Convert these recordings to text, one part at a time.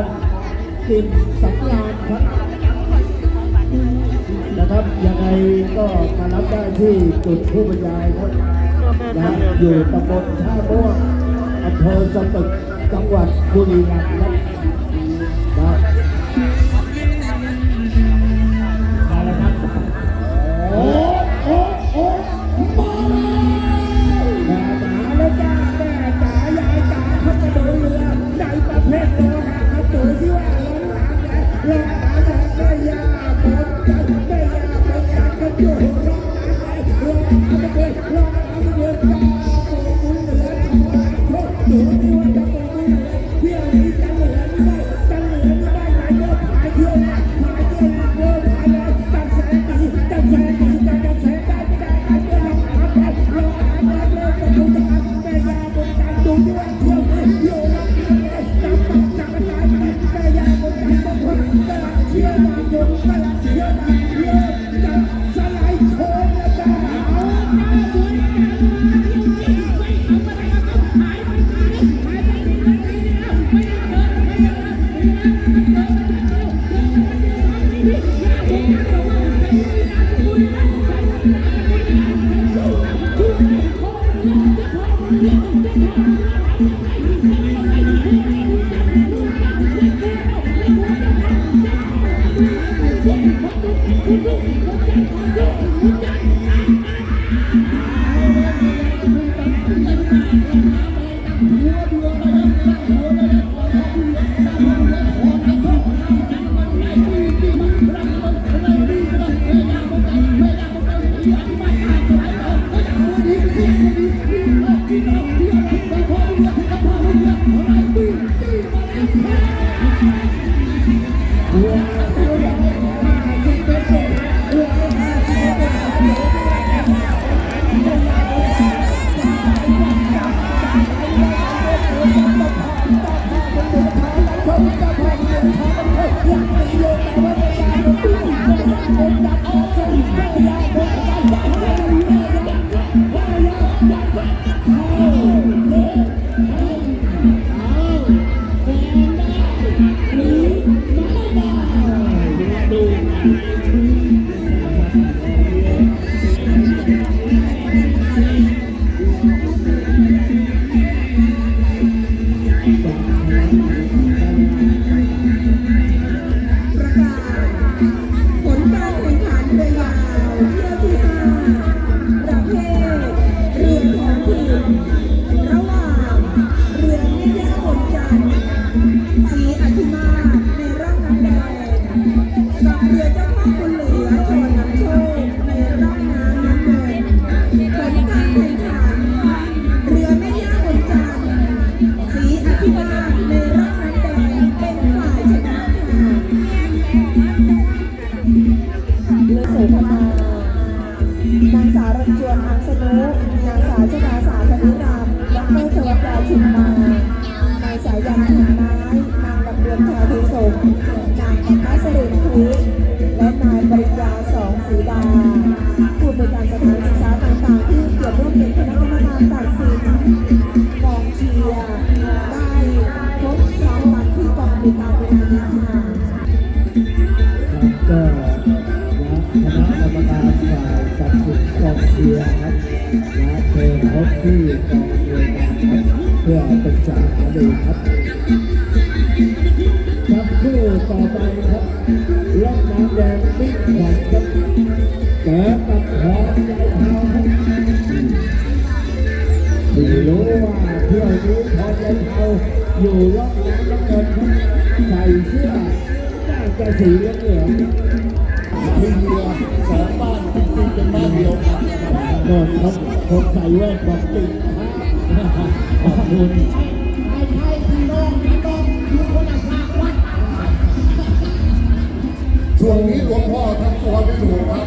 รติดสัญญาณครับนะครับยังไงก็มารับได้ที่จุดผู้บรรยายครับนะอยู่ตำบลท่าม่วงอำเภอสตึกจังหวัดบุรีรัมย์ครับ น รึกษาหารือครับครับคู่ต่อไปครับล่องน้ำแดงบิ๊กขวัญครับเกิดกับหอมยายเท้าครับไม่รู้ว่าเที่ยวนี้พอยายเทาอยู่ล่องน้ำน้ำเงินครับใส่เสื้อน่าจะสีเหลืองเหลืองทีเรือสองบ้านจริงๆเป็นบ้านเดียวกันนะครับโดนครับคนใส่แว่นบอกติดขอบคุณ วงนี้หลวงพ่อทำตัวไม่ถูกครับ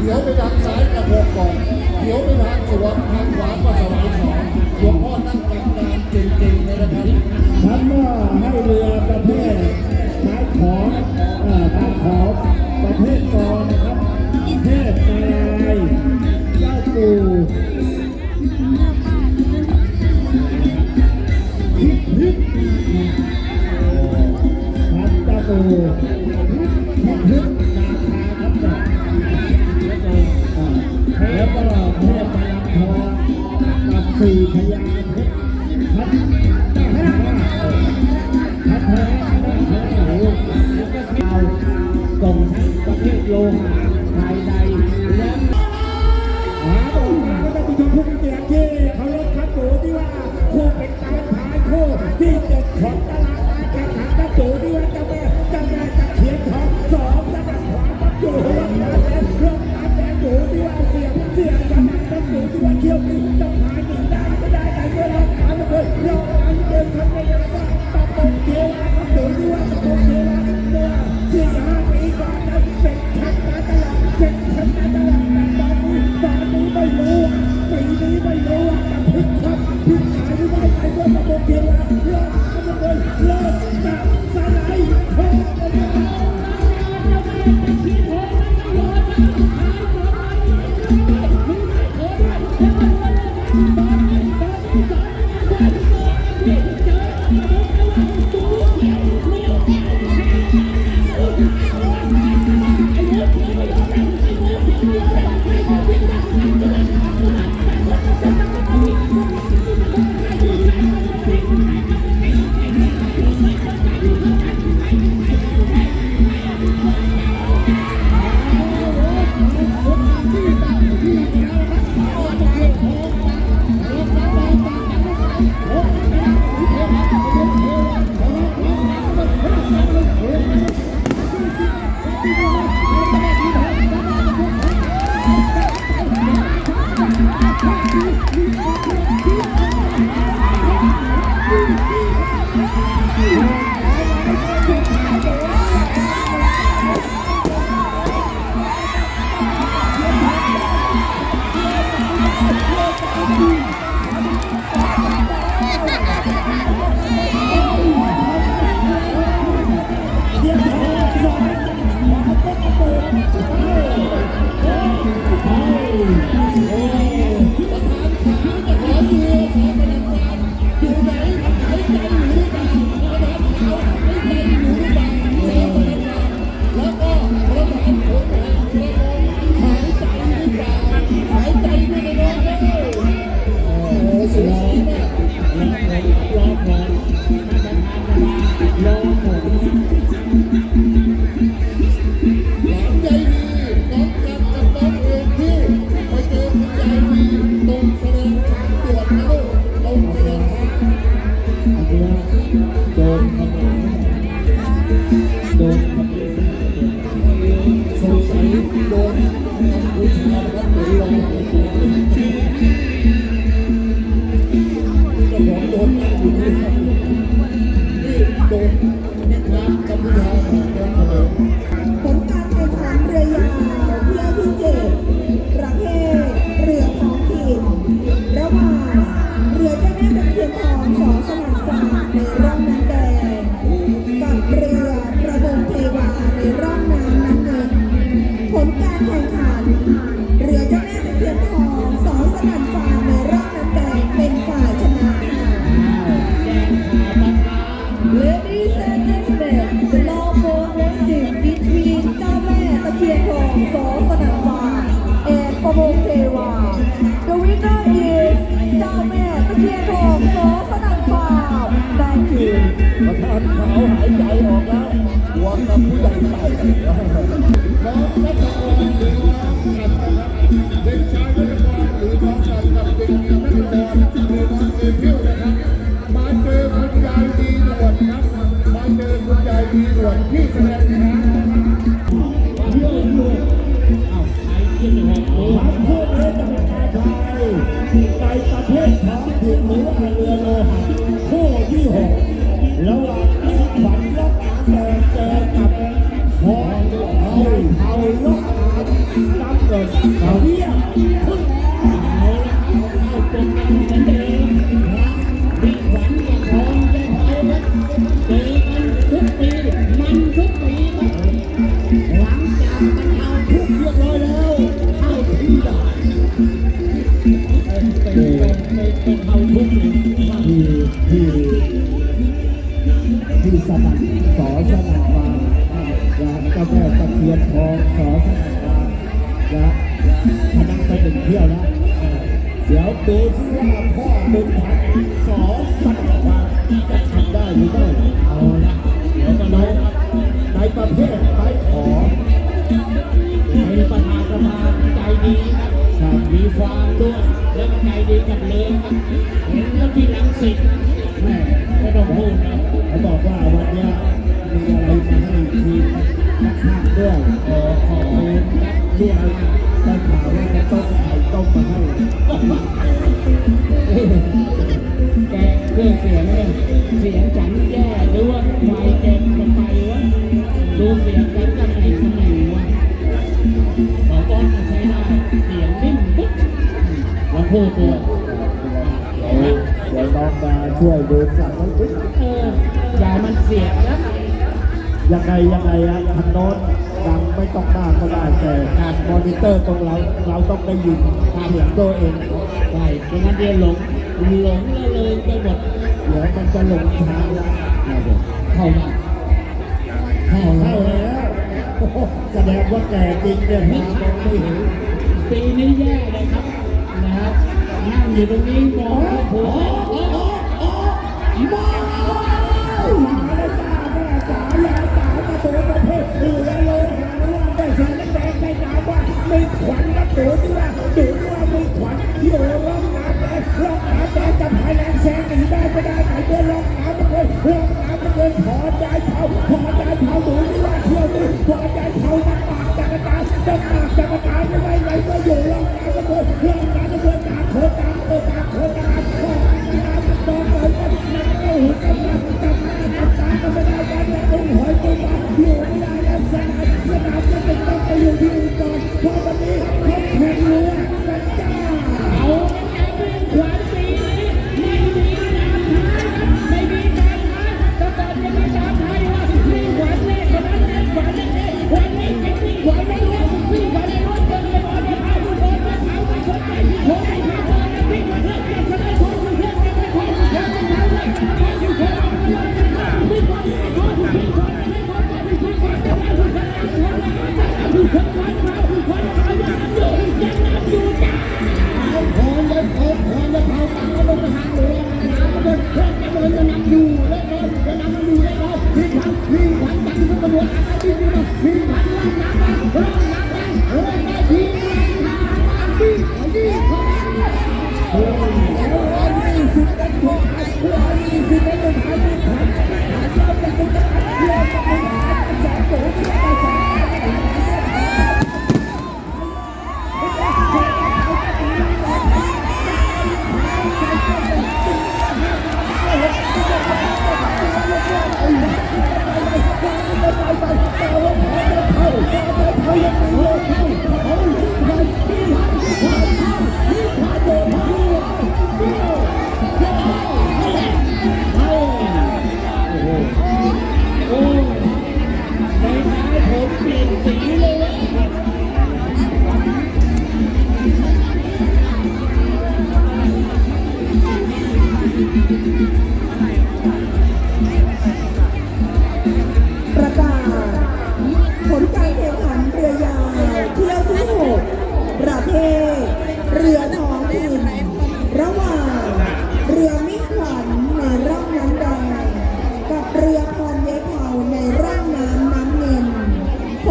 เดี๋ยวไปทางซ้ายกระโปงกล่องเดี๋ยวไปทางสวนทางขวาก็สวายสองหลวงพ่อนั่งกลางกลางเก่งๆเลยนะครับฉันว่าให้เรือประเภทไม้ขอเอ่อไม้ของประเภทกอนะครับเทพนารายเจ้าปู่ฮิปฮิปปู คู่ รอผมรอผม ที่สมัครสอสมัครมาและเจ้าแม่ตะเคียนทองสอสมัครมาและพนังไปหนึ่งเที่ยวแล้วเดี๋ยวดูซิว่าพ่อบุญทันธ์สอสมัครมาจะทำได้หรือไม่เอาละเดี๋ยวมาองในประเภทไปขอเป็นประธานสภาใจดีครับมีความด้วยแล้วใจดีกับเลงครับเห็นแล้วที่ลังสิตแม่ พี่อาละได้ขาวว่าจะต้มไข่ต้มมาให้แกเลืองเสียงเนี่ยเสียงฉันแย่หรือว่าไฟแกมันไปวะดูเสียงฉันจะไหนจะไหนวะขอต้อนใช้ได้เสียงนิ่มปึ๊บลอดตัวเดี๋ยวต้องมาช่วยดูสัมันยมันเสียงนะยังไงยังไงอะทางโน้น ดังไม่ต้องมากก็ได้แต่การมอนิเตอร์ตรงเราเราต้องได้ยินเสียงตัวเองใช่เพราะนั้นเดี๋ยวหลงหลงเลยไปหมดเดี๋ยวมันจะหลงทางแล้วเข้ามาเข้าแล้วแสดงว่าแก่จริงเนี่ยไม่ไม่เห็นปีนี้แย่เลยครับนะครับนั่งอยู่ตรงนี้มองโอ้โหโอ้โหโอ้โห ประตูประเภทดูแลโลหาร่ามได้สีน้แดงได้นาำว่าไม่ขวัญระโดูด้วยดูว่าไม่ขวัญอยู่ร่องหาแดงร่องหาแดงจะภายแรงแซงหนีได้ไม่ได้ไหนเดินร่องหาำไปเลยร่องหาำไปเลยขอใจเขาขอใจเขาดูด้วยเชื่อวนี้ขอใจเขาหน้าปากจักรตาจัมา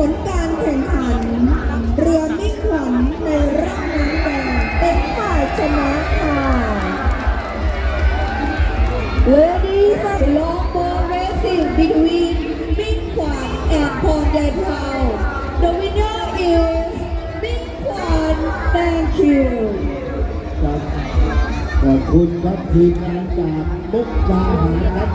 ลการแข่งขัน เรือมิ่งขวัญในร่างน้ำแดงเป็นฝ่ายชนะค่ะ Ladies and longboard racing between มิ่งขวัญ and พรแดนพาว The winner is มิ่งขวัญ Thank you ขอบคุณครับทีมงานจากมุกดาหารครับ